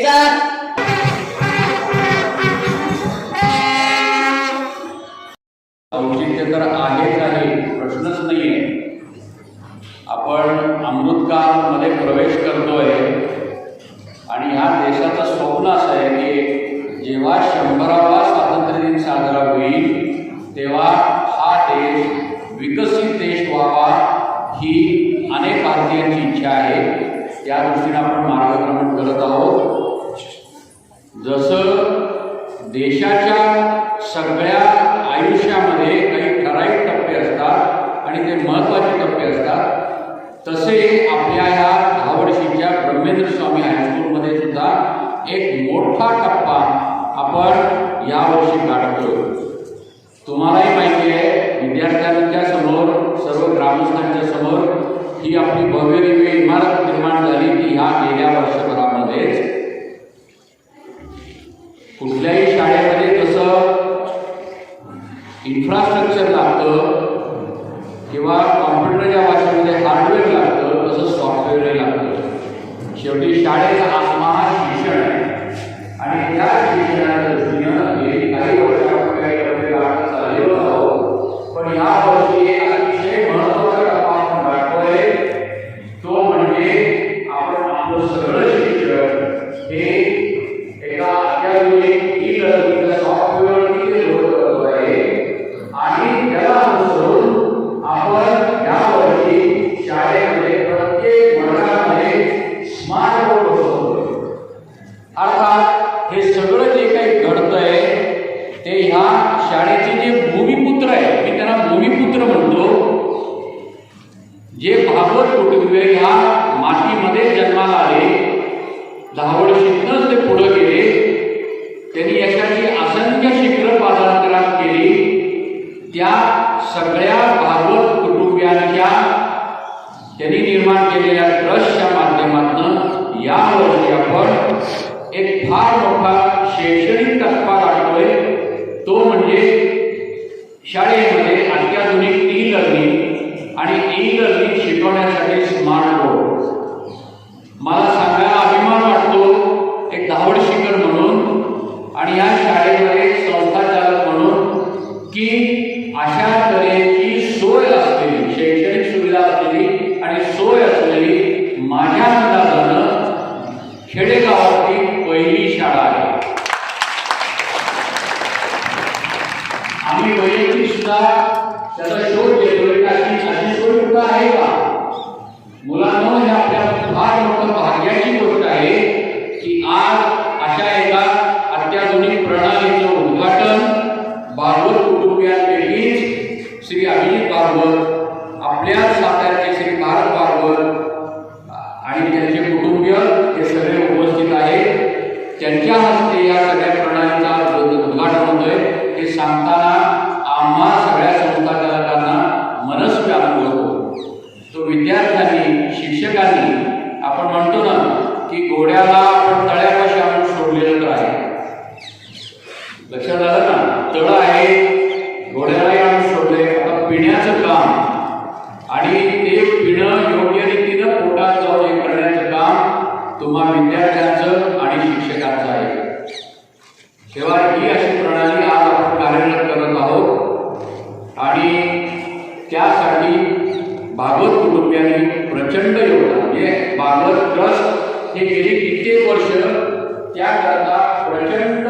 एक औचित्य तर आहेच आहे प्रश्नच नाही आहे आपण अमृतकाळमध्ये प्रवेश करतोय आणि ह्या देशाचं स्वप्न असं आहे की जेव्हा शंभरावा स्वातंत्र्य दिन साजरा होईल तेव्हा हा देश विकसित देश व्हावा ही अनेक भारतीयांची इच्छा आहे. त्या दृष्टीने आपण मार्गक्रमण करत आहोत जसं देशाच्या सगळ्या आयुष्यामध्ये काही ठराविक टप्पे असतात आणि ते महत्त्वाचे टप्पे असतात. तसे आपल्या या दहा वर्षीच्या ब्रह्मेंद्र स्वामी हायस्कूलमध्ये सुद्धा एक मोठा टप्पा आपण यावर्षी गाठतो तुम्हालाही माहिती आहे विद्यार्थ्यांच्या समोर सर्व ग्रामस्थांच्या समोर ही आपली भव्य दिव्य इमारत निर्माण झाली ती ह्या गेल्या वर्षभरामध्येच कुठल्याही शाळेमध्ये जसं इन्फ्रास्ट्रक्चर लागतं किंवा कॉम्प्युटरच्या भाषेमध्ये हार्डवेअर लागतं तसं सॉफ्टवेअरही लागतं. शेवटी शाळेचा आत्मा हा शिक्षण आहे. आणि त्या शिक्षणाच्या दृष्टीनं गेली काही वर्ष चाललेलो आहोत. पण या एक अतिशय महत्त्वाचा टप्पा आपण गाठतोय. तो म्हणजे आपण आपलं सगळं शिक्षण हे अर्थात हे सगळं जे काही घडतंय ते ह्या शाळेचे जे भूमिपुत्र आहे मी त्यांना भूमिपुत्र म्हणतो जे भागवत कुटुंब ह्या मातीमध्ये जन्माला आले दहावड शिकणंच ते पुढे गेले त्यांनी याच्याशी असंख्य शिखर पादांतरात केली त्या सगळ्या आणि इंग्रजी शिकवण्यासाठी स्मार्ट बोर्ड मला सांगायला अभिमान वाटतो एक धावड शिकर म्हणून आणि या शाळेमध्ये संस्था चालक म्हणून की अशा तऱ्हेची सोय असलेली शैक्षणिक सुविधा असलेली आणि सोय असलेली माझ्या अंदाजानं खेडेगावातली पहिली शाळा आहे. आम्ही वैयक्तिक सुद्धा प्रणालीचं उद्घाटन बारवत कुटुंबियांपैकीच श्री अभिजित बारवत आपल्या सातारचे श्री भारत बारवत आणि त्यांचे कुटुंबीय हे सगळे उपस्थित आहेत. त्यांच्या हस्ते या सगळ्या प्रणालीचा उद्घाटन होतोय. हे सांगताना आम्हा सगळ्या संस्थाचालकांना मनस्वी आनंद होतो. तो विद्यार्थ्यांनी शिक्षकांनी आपण म्हणतो ना की घोड्याला आपण तळ्यापाशी आणून सोडलेलं तर आहे लक्षात आलं ना तळ आहे घोड्यालाही आणून सोडले आता पिण्याचं काम आणि ते योग्य रीतीनं पोटात जाऊन हे करण्याचं काम तुम्हा विद्यार्थ्यांचं आणि शिक्षकांचं आहे. तेव्हा ही अशी प्रणाली आज आपण कार्यरत करत आहोत. आणि त्यासाठी भागवत कुटुंबियांनी प्रचंड योगदान म्हणजे भागवत ट्रस्ट हे गेली कित्येक वर्ष त्याकरता प्रचंड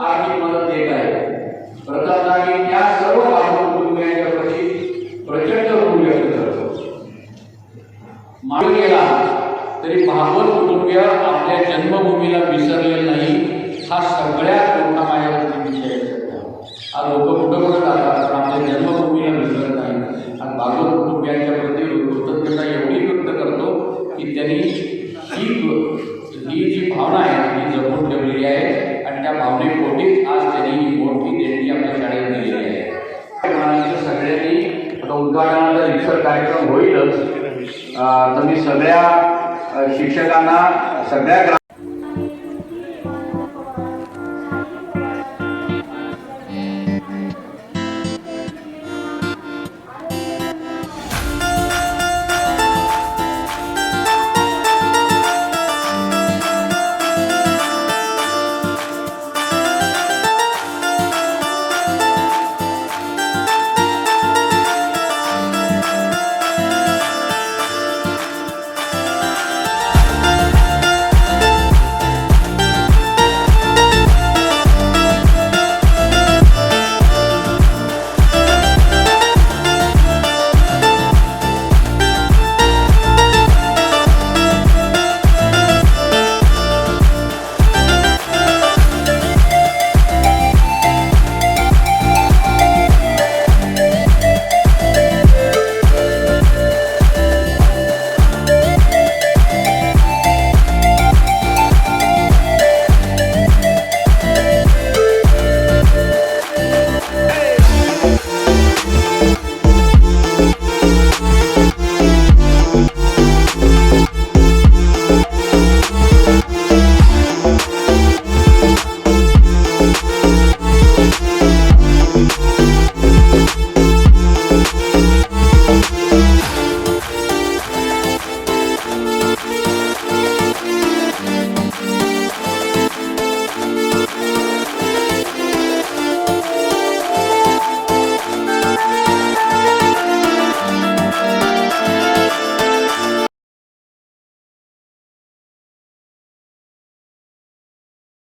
आर्थिक मदत देत आहे. प्रथमतः त्या सर्व भागवत कुटुंबियांच्या प्रती प्रचंड मागे गेला तरी भागवत कुटुंबीय आपल्या जन्मभूमीला विसरले नाही. हा सगळ्यात मोठा माझ्यावरती विषय आहे सध्या. आज लोक कुठं कुठं जातात पण आपल्या जन्मभूमीला विसरत नाही आज भागवत कुटुंबियांच्या प्रती कृतज्ञता एवढी व्यक्त करतो की त्यांनी ही ही जी भावना आहे ती जपून ठेवलेली आहे आणि त्या भावनेपोटीच आज त्यांनी ही मोठी देणगी आपल्या शाळेत दिलेली आहे म्हणायचं सगळ्यांनी आता उद्घाटनाचा इतर कार्यक्रम होईलच. तर मी सगळ्या शिक्षकांना सगळ्या